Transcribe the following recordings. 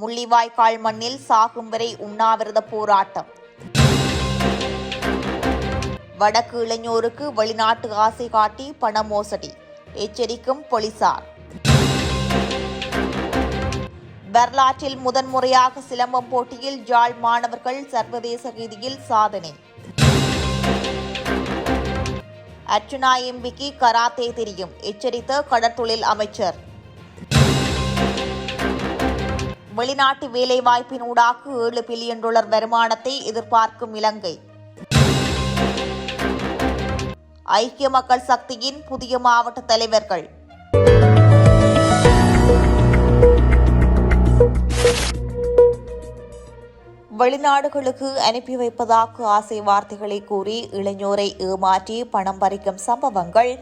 முள்ளிவாய்க்கால் மண்ணில் சாகும் வரை உண்ணாவிரத போராட்டம். வடக்கு இளைஞருக்கு வெளிநாட்டு ஆசை காட்டி பண மோசடி. எச்சரிக்கும் போலீசார். வரலாற்றில் முதன்முறையாக சிலம்பம் போட்டியில் ஜாழ் மாணவர்கள் சர்வதேச ரீதியில் சாதனை. அர்ச்சுனா எம்பிக்கு கராத்தே தெரியும் எச்சரித்த கடற்தொழில் அமைச்சர். வெளிநாட்டு வேலைவாய்ப்பின் ஊடாக ஏழு பில்லியன் டாலர் வருமானத்தை எதிர்பார்க்கும் இலங்கை. ஐக்கிய மக்கள் சக்தியின் புதிய மாவட்ட தலைவர்கள். வெளிநாடுகளுக்கு அனுப்பி வைப்பதாக ஆசை வார்த்தைகளை கூறி இளைஞரை ஏமாற்றி பணம் பறிக்கும் சம்பவங்கள்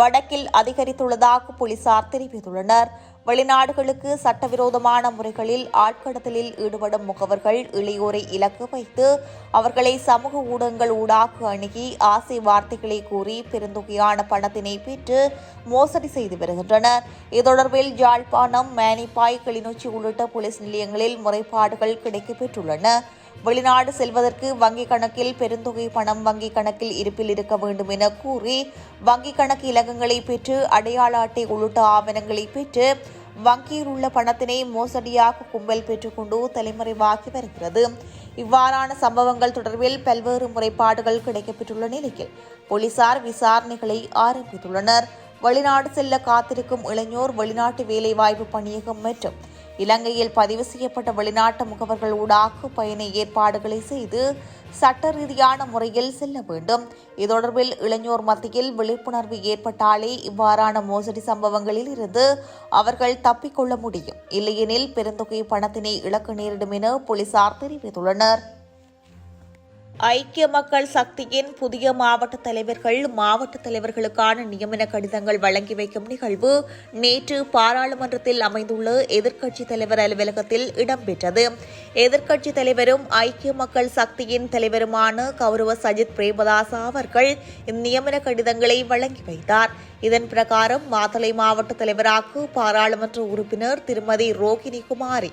வடக்கில் அதிகரித்துள்ளதாக போலீசார் தெரிவித்துள்ளனர். வெளிநாடுகளுக்கு சட்டவிரோதமான முறைகளில் ஆட்கடத்தலில் ஈடுபடும் முகவர்கள் இளையோரை இலக்கு வைத்து அவர்களை சமூக ஊடகங்கள் ஊடாக அணுகி ஆசை வார்த்தைகளை கூறி பெருந்தொகையான பணத்தினை பெற்று மோசடி செய்து வருகின்றனர். இது தொடர்பில் யாழ்ப்பாணம் மேனிப்பாய் கிளிநொச்சி உள்ளிட்ட போலீஸ் நிலையங்களில் முறைப்பாடுகள் கிடைக்கப்பெற்றுள்ளன. வெளிநாடு செல்வதற்கு வங்கிக் கணக்கில் பெருந்தொகை பணம் வங்கிக் கணக்கில் இருப்பில் இருக்க வேண்டும் என கூறி வங்கிக் கணக்கு இலக்கங்களை பெற்று அடையாள அட்டை உள்ளிட்ட ஆவணங்களை பெற்று வங்கியில் உள்ள பணத்தினை மோசடியாக கும்பல் பெற்றுக்கொண்டு தலைமறைவாகி வருகிறது. இவ்வாறான சம்பவங்கள் தொடர்பில் பல்வேறு முறைப்பாடுகள் கிடைக்கப்பெற்றுள்ள நிலையில் போலீசார் விசாரணைகளை ஆரம்பித்துள்ளனர். வெளிநாடு செல்ல காத்திருக்கும் இளைஞர் வெளிநாட்டு வேலைவாய்ப்பு பணியகம் மற்றும் இலங்கையில் பதிவு செய்யப்பட்ட வெளிநாட்டு முகவர்கள் ஊடாக பயண ஏற்பாடுகளை செய்து சட்ட ரீதியான முறையில் செல்ல வேண்டும். இது தொடர்பில் இளைஞர் மத்தியில் விழிப்புணர்வு ஏற்பட்டாலே இவ்வாறான மோசடி சம்பவங்களில் இருந்து அவர்கள் தப்பிக்கொள்ள முடியும். இல்லையெனில் பெருந்தொகை பணத்தினை இழக்க நேரிடும் என போலீசார் தெரிவித்துள்ளனர். ஐக்கிய மக்கள் சக்தியின் புதிய மாவட்ட தலைவர்கள் மாவட்ட தலைவர்களுக்கான நியமன கடிதங்கள் வழங்கி வைக்கும் நிகழ்வு நேற்று பாராளுமன்றத்தில் அமைந்துள்ள எதிர்க்கட்சித் தலைவர் அலுவலகத்தில் இடம்பெற்றது. எதிர்க்கட்சித் தலைவரும் ஐக்கிய மக்கள் சக்தியின் தலைவருமான கௌரவ சஜித் பிரேமதாசா அவர்கள் இந்நியமன கடிதங்களை வழங்கி வைத்தார். இதன் பிரகாரம் மாத்தளை மாவட்ட தலைவராக பாராளுமன்ற உறுப்பினர் திருமதி ரோகிணி குமாரி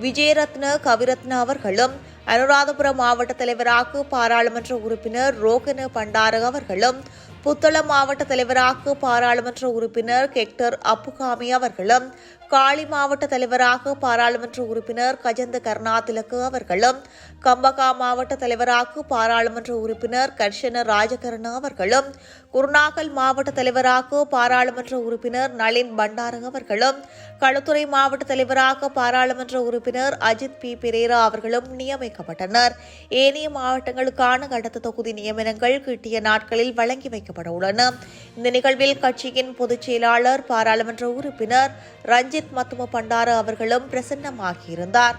விஜயரத்ன கவிரத்ன அவர்களும் அனுராதபுரம் மாவட்ட தலைவராக பாராளுமன்ற உறுப்பினர் ரோகன பண்டார அவர்களும் புத்தளம் மாவட்ட தலைவராக பாராளுமன்ற உறுப்பினர் கெக்டர் அப்புகாமி அவர்களும் காளி மாவட்ட தலைவராக பாராளுமன்ற உறுப்பினர் கஜந்த கருணாதிலக்கு அவர்களும் கம்பகா மாவட்ட தலைவராக பாராளுமன்ற உறுப்பினர் கர்ஷன ராஜகரண அவர்களும் குருநாகல் மாவட்ட தலைவராக பாராளுமன்ற உறுப்பினர் நளின் பண்டார அவர்களும் களுத்துறை மாவட்ட தலைவராக பாராளுமன்ற உறுப்பினர் அஜித் பி. பிரேரா அவர்களும் நியமிக்கப்பட்டனர். ஏனைய மாவட்டங்களுக்கான கடத்த தொகுதி நியமனங்கள் கிட்டிய நாட்களில் வழங்கி வைக்கப்பட உள்ளன. இந்த நிகழ்வில் கட்சியின் பொதுச் செயலாளர் பாராளுமன்ற உறுப்பினர் ரஞ்சித் மத்தும பண்டார அவர்களும் பிரசன்னமாகியிருந்தார்.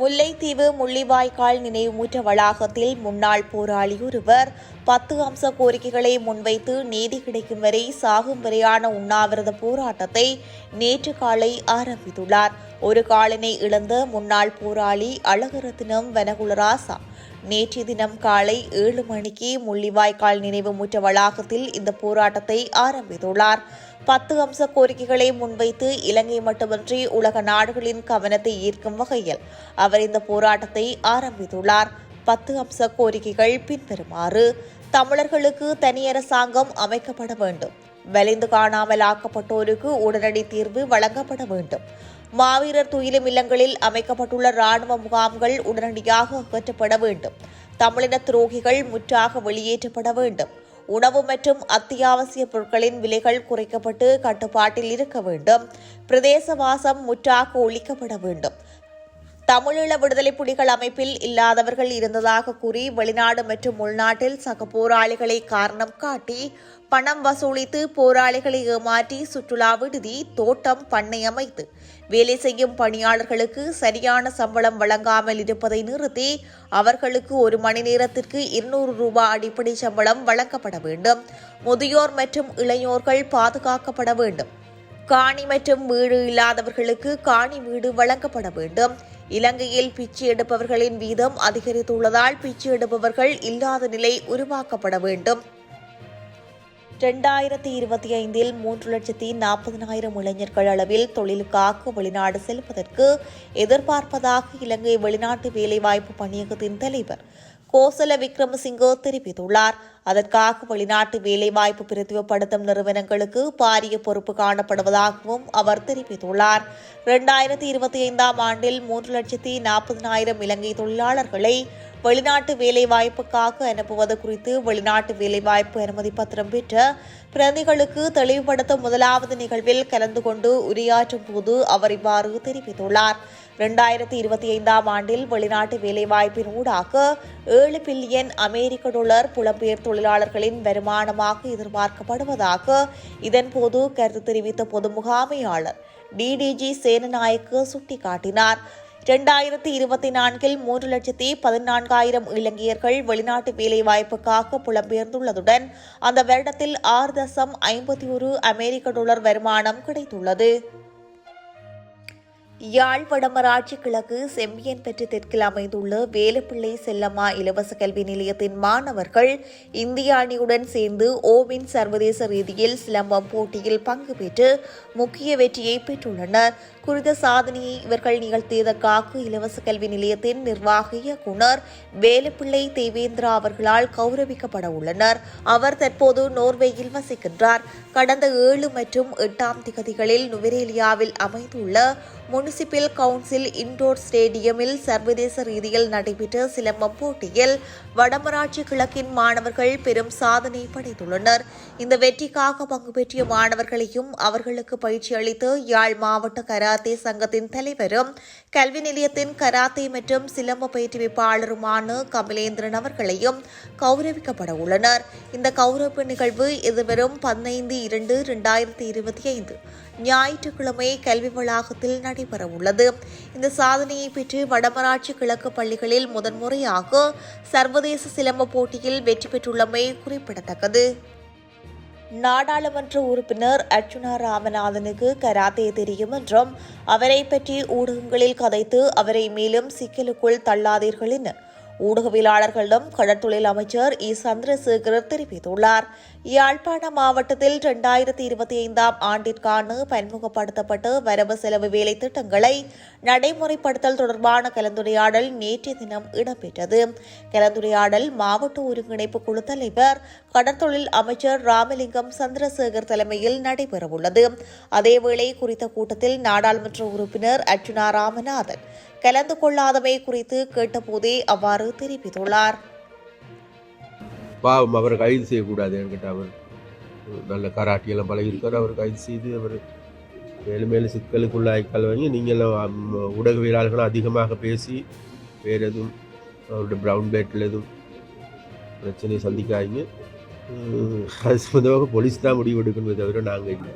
முல்லைத்தீவு முள்ளிவாய்க்கால் நினைவுமூற்ற வளாகத்தில் முன்னாள் போராளி ஒருவர் பத்து அம்ச கோரிக்கைகளை முன்வைத்து நீதி கிடைக்கும் வரை சாகும் வரையான உண்ணாவிரத போராட்டத்தை நேற்று காலை ஆரம்பித்துள்ளார். ஒரு காலனை இழந்த முன்னாள் போராளி அழகரத்தினம் வனகுலராசா. நேற்று தினம் காலை ஏழு மணிக்கு முள்ளிவாய்க்கால் நினைவுமூற்ற வளாகத்தில் இந்த போராட்டத்தை ஆரம்பித்துள்ளார். பத்து அம்ச கோரிக்கைகளை முன்வைத்து இலங்கை மட்டுமின்றி உலக நாடுகளின் கவனத்தை ஈர்க்கும் வகையில் அவர் இந்த போராட்டத்தை ஆரம்பித்துள்ளார். பத்து அம்ச கோரிக்கைகள் பின்வருமாறு தமிழர்களுக்கு தனி அரசாங்கம் அமைக்கப்பட வேண்டும். வலிந்து காணாமல் ஆக்கப்பட்டோருக்கு உடனடி தீர்வு வழங்கப்பட வேண்டும். மாவீரர் துயிலும் இல்லங்களில் அமைக்கப்பட்டுள்ள ராணுவ முகாம்கள் உடனடியாக அகற்றப்பட வேண்டும். தமிழின துரோகிகள் முற்றாக வெளியேற்றப்பட வேண்டும். உணவு மற்றும் அத்தியாவசிய பொருட்களின் விலைகள் குறைக்கப்பட்டு கட்டுப்பாட்டில் இருக்க வேண்டும். பிரதேசவாசம் முற்றாக ஒழிக்கப்பட வேண்டும். தமிழீழ விடுதலை புலிகள் அமைப்பில் இல்லாதவர்கள் இருந்ததாக கூறி வெளிநாடு மற்றும் உள்நாட்டில் சக போராளிகளை காரணம் காட்டி பணம் வசூலித்து போராளிகளை ஏமாற்றி சுற்றுலா விடுதி தோட்டம் பண்ணை அமைத்து வேலை செய்யும் பணியாளர்களுக்கு சரியான சம்பளம் வழங்காமல் இருப்பதை நிறுத்தி அவர்களுக்கு ஒரு மணி நேரத்திற்கு இருநூறு ரூபாய் அடிப்படை சம்பளம் வழங்கப்பட வேண்டும். முதியோர் மற்றும் இளையோர்கள் பாதுகாக்கப்பட வேண்டும். காணி மற்றும் வீடு இல்லாதவர்களுக்கு காணி வீடு வழங்கப்பட வேண்டும். இலங்கையில் பிச்சை எடுப்பவர்களின் வீதம் அதிகரித்துள்ளதால் பிச்சை எடுப்பவர்கள் இல்லாத நிலை உருவாக்கப்பட வேண்டும். இரண்டாயிரத்தி இருபத்தி ஐந்தில் மூன்று லட்சத்தி நாற்பதினாயிரம் இளைஞர்கள் அளவில் தொழிலுக்காக வெளிநாடு செல்வதற்கு எதிர்பார்ப்பதாக இலங்கை வெளிநாட்டு வேலைவாய்ப்பு பணியகத்தின் தலைவர் கோசல விக்ரமசிங்கோ தெரிவித்துள்ளார். அதற்காக வெளிநாட்டு வேலைவாய்ப்பு பிரதிவப்படுத்தும் நிறுவனங்களுக்கு பாரிய பொறுப்பு காணப்படுவதாகவும் அவர் தெரிவித்துள்ளார். இரண்டாயிரத்தி இருபத்தி ஐந்தாம் ஆண்டில் மூன்று லட்சத்தி நாற்பதினாயிரம் இலங்கை தொழிலாளர்களை வெளிநாட்டு வேலைவாய்ப்புக்காக அனுப்புவது குறித்து வெளிநாட்டு வேலைவாய்ப்பு அனுமதி பத்திரம் பெற்ற பிரதிகளுக்கு தெளிவுபடுத்தும் முதலாவது நிகழ்வில் கலந்து கொண்டு உரையாற்றும் போது அவர் இவ்வாறு தெரிவித்துள்ளார். இரண்டாயிரத்தி இருபத்தி ஐந்தாம் ஆண்டில் வெளிநாட்டு வேலைவாய்ப்பின் ஊடாக ஏழு பில்லியன் அமெரிக்க டாலர் புலம்பெயர் தொழிலாளர்களின் வருமானமாக எதிர்பார்க்கப்படுவதாக இதன்போது கருத்து தெரிவித்த பொது முகாமையாளர் டிடிஜி சேனநாயக்கு சுட்டிக்காட்டினார். இரண்டாயிரத்தி இருபத்தி நான்கில் மூன்று லட்சத்தி பதினான்காயிரம் இலங்கையர்கள் வெளிநாட்டு வேலைவாய்ப்புக்காக புலம்பெயர்ந்துள்ளதுடன் அந்த வருடத்தில் ஆறு தசம் ஐம்பத்தி ஒரு அமெரிக்க டாலர் வருமானம் கிடைத்துள்ளது. யாழ் வடமராட்சி கிழக்கு செம்பியன்பற்று தெற்கில் அமைந்துள்ள வேலுப்பிள்ளை செல்லம்மா இலவச கல்வி நிலையத்தின் மாணவர்கள் இந்திய அணியுடன் சேர்ந்து ஓவின் சர்வதேச ரீதியில் சிலம்பம் போட்டியில் பங்கு பெற்று முக்கிய வெற்றியை பெற்றுள்ளனர். குறித்த சாதனையை இவர்கள் நிகழ்த்தியதற்காக இலவச கல்வி நிலையத்தின் நிர்வாக இயக்குனர் வேலுப்பிள்ளை தேவேந்திரா அவர்களால் கௌரவிக்கப்பட உள்ளனர். அவர் தற்போது நோர்வேயில் வசிக்கின்றார். கடந்த ஏழு மற்றும் எட்டாம் திகதிகளில் நுவரேலியாவில் அமைந்துள்ள முனிசிபல் கவுன்சில் இன்டோர் ஸ்டேடியமில் சர்வதேச ரீதியில் நடைபெற்ற சிலம்பம் போட்டியில் வடமராட்சி கிழக்கின் மாணவர்கள் பெரும் சாதனை படைத்துள்ளனர். இந்த வெற்றிக்காக பங்கு பெற்றிய மாணவர்களையும் அவர்களுக்கு பயிற்சி அளித்து யாழ் மாவட்ட கராத்தே சங்கத்தின் தலைவரும் கல்வி நிலையத்தின் கராத்தே மற்றும் சிலம்ப பயிற்றுவிப்பாளருமான கமலேந்திரன் அவர்களையும் கௌரவிக்கப்பட உள்ளனர். இந்த கௌரவ நிகழ்வு எதிர்வரும் பதினைந்து இரண்டு இரண்டாயிரத்தி இருபத்தி ஐந்து ஞாயிற்றுக்கிழமை கல்வி வளாகத்தில் நடைபெறவுள்ளது. இந்த சாதனையை பெற்று வடமராட்சி கிழக்கு பள்ளிகளில் முதன்முறையாக சர்வதேச சிலம்ப போட்டியில் வெற்றி பெற்றுள்ளமை குறிப்பிடத்தக்கது. நாடாளுமன்ற உறுப்பினர் அர்ச்சுனா ராமநாதனுக்கு கராத்தே தெரியும் என்றும் அவரை பற்றி ஊடகங்களில் கதைத்து அவரை மேலும் சிக்கலுக்குள் தள்ளாதீர்கள் என ஊடகவியலாளர்களிடம் கடற்தொழில் அமைச்சர் இ. சந்திரசேகர் தெரிவித்துள்ளார். யாழ்ப்பாண மாவட்டத்தில் இரண்டாயிரத்தி இருபத்தி ஐந்தாம் ஆண்டிற்கான பன்முகப்படுத்தப்பட்ட வரவு செலவு வேலை திட்டங்களை நடைமுறைப்படுத்தல் தொடர்பான கலந்துரையாடல் நேற்றைய தினம் இடம்பெற்றது. கலந்துரையாடல் மாவட்ட ஒருங்கிணைப்பு குழு தலைவர் கடற்தொழில் அமைச்சர் ராமலிங்கம் சந்திரசேகர் தலைமையில் நடைபெறவுள்ளது. அதேவேளை குறித்த கூட்டத்தில் நாடாளுமன்ற உறுப்பினர் அர்ச்சுனா ராமநாதன் கலந்து கொள்ளாதவை குறித்து கேட்டபோதே அவ்வாறு தெரிவித்துள்ளார். பாவம் அவரை கைது செய்யக்கூடாது என்கிட்ட அவர். நல்ல கராட்டியெல்லாம் பழகியிருக்கார் அவர் கைது செய்து அவர் மேலும் மேலும் சிக்கலுக்குள்ளாய் வாங்கி நீங்களும் ஊடகவியலாளர்களும் அதிகமாக பேசி வேறு எதுவும் அவருடைய ப்ரௌன் பேட்டில் எதுவும் பிரச்சனையை சந்திக்காதீங்க. அது சம்மந்தமாக போலீஸ் தான் முடிவு எடுக்கணுமே தவிர நாங்கள் இல்லை.